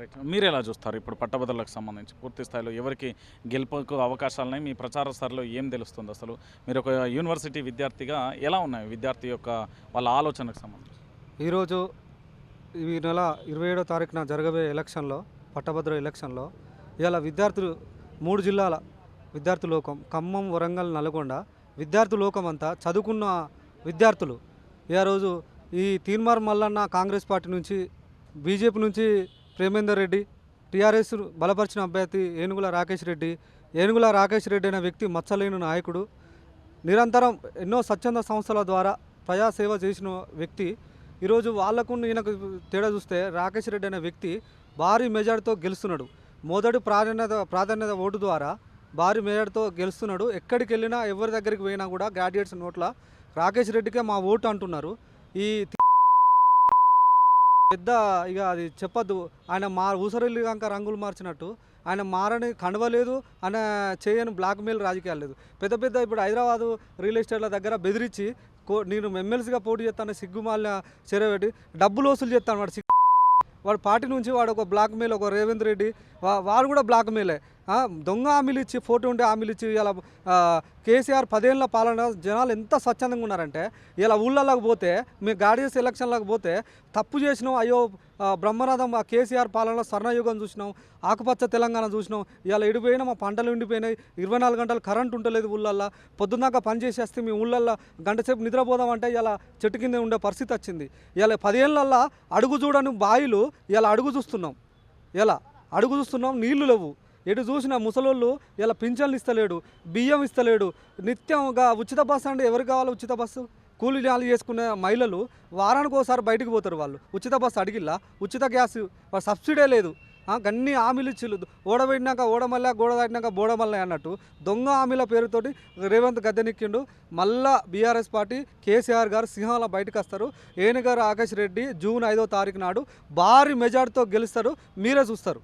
Right మీరు ఎలా చూస్తారు ఇప్పుడు పట్టభద్రులకు సంబంధించి? పూర్తి స్థాయిలో ఎవరికి గెలుపుకు అవకాశాలున్నాయి? మీ ప్రచార స్థాయిలో ఏం తెలుస్తుంది అసలు? మీరు ఒక యూనివర్సిటీ విద్యార్థిగా ఎలా ఉన్నాయి విద్యార్థి యొక్క వాళ్ళ ఆలోచనకు సంబంధించి? ఈరోజు ఈ నెల ఇరవై ఏడో తారీఖున జరగబోయే ఎలక్షన్లో పట్టభద్ర ఎలక్షన్లో ఇవాళ విద్యార్థులు మూడు జిల్లాల విద్యార్థి లోకం ఖమ్మం వరంగల్ నల్గొండ విద్యార్థి లోకం అంతా చదువుకున్న విద్యార్థులు. ఈ రోజు ఈ తీన్మార్ మల్లన్న కాంగ్రెస్ పార్టీ నుంచి బీజేపీ నుంచి ప్రేమేందర్ రెడ్డి టీఆర్ఎస్ బలపరిచిన అభ్యర్థి ఏనుగుల రాకేష్ రెడ్డి ఏనుగుల రాకేష్ రెడ్డి అనే వ్యక్తి మచ్చలేని నాయకుడు. నిరంతరం ఎన్నో స్వచ్ఛంద సంస్థల ద్వారా ప్రజాసేవ చేసిన వ్యక్తి. ఈరోజు వాళ్ళకు ఈయనకు తేడా చూస్తే రాకేష్ రెడ్డి అనే వ్యక్తి భారీ మెజార్టీతో గెలుస్తున్నాడు. మొదటి ప్రాధాన్యత ప్రాధాన్యత ఓటు ద్వారా భారీ మెజార్టీతో గెలుస్తున్నాడు. ఎక్కడికి వెళ్ళినా ఎవరి దగ్గరికి పోయినా కూడా గ్రాడ్యుయేట్స్ నోట్ల రాకేష్ రెడ్డికే మా ఓటు అంటున్నారు. ఈ పెద్ద ఇక అది చెప్పొద్దు. ఆయన మా ఊసరిల్లు కనుక రంగులు మార్చినట్టు. ఆయన మారని కండవలేదు ఆయన చేయని బ్లాక్మెయిల్ రాజకీయాలు లేదు. పెద్ద పెద్ద ఇప్పుడు హైదరాబాదు రియల్ ఎస్టేట్ల దగ్గర బెదిరించి కో నేను ఎమ్మెల్సీగా పోటీ చేస్తాను సిగ్గుమాలిన పెట్టి డబ్బులు వసూలు చేస్తాను వాడు. సిగ్గు. వాడు పార్టీ నుంచి వాడు ఒక బ్లాక్ మెయిల్ ఒక రేవంత్ రెడ్డి వారు వాడు కూడా బ్లాక్ మెయిలే. దొంగ హామీలు ఇచ్చి ఫోటో ఉంటే హామీలు ఇచ్చి ఇలా కేసీఆర్ పదేళ్ళ పాలన జనాలు ఎంత స్వచ్ఛందంగా ఉన్నారంటే ఇలా ఊళ్ళలోకి పోతే మీ గాడియస్ ఎలక్షన్లోకి పోతే తప్పు చేసినాం అయ్యో ఆ, బ్రహ్మరథం ఆ కేసీఆర్ పాలనలో స్వర్ణయుగం చూసినాం ఆకుపచ్చ తెలంగాణ చూసినాం ఇలా ఎడిపోయినా మా పంటలు ఎండిపోయినాయి ఇరవై నాలుగు గంటలు కరెంట్ ఉండలేదు ఊళ్ళల్లో పొద్దున్నాక పని చేసేస్తే మీ ఊళ్ళల్లో గంట సేపు నిద్రపోదామంటే ఇలా చెట్టు కింద ఉండే పరిస్థితి వచ్చింది. ఇలా పదేళ్ళల్లో అడుగు చూడని బాయిలు ఇలా అడుగు చూస్తున్నాం. ఇలా అడుగు చూస్తున్నాం నీళ్ళు లేవు. ఎటు చూసిన ముసలోళ్ళు ఇలా పింఛన్లు ఇస్తలేడు బియ్యం ఇస్తలేడు. నిత్యంగా ఉచిత బస్సు అంటే ఎవరు కావాలి ఉచిత బస్సు? కూలీ జాలు చేసుకునే మహిళలు వారానికి ఒకసారి బయటకు పోతారు వాళ్ళు. ఉచిత బస్సు అడిగిల్లా? ఉచిత గ్యాస్ సబ్సిడీ లేదు. అన్ని హామీలు ఇచ్చిళ్ళు ఓడబెట్టినాక ఓడమల్ల గోడ దాటినాక బోడమల్లా అన్నట్టు దొంగ హామీల పేరుతోటి రేవంత్ గద్దెనెక్కిండు మళ్ళా బీఆర్ఎస్ పార్టీ కేసీఆర్ గారు సింహాల బయటకు వస్తారు. ఏనుగారు ఆకాష్ రెడ్డి జూన్ ఐదో తారీఖు నాడు భారీ మెజార్టీతో గెలుస్తారు. మీరే చూస్తారు.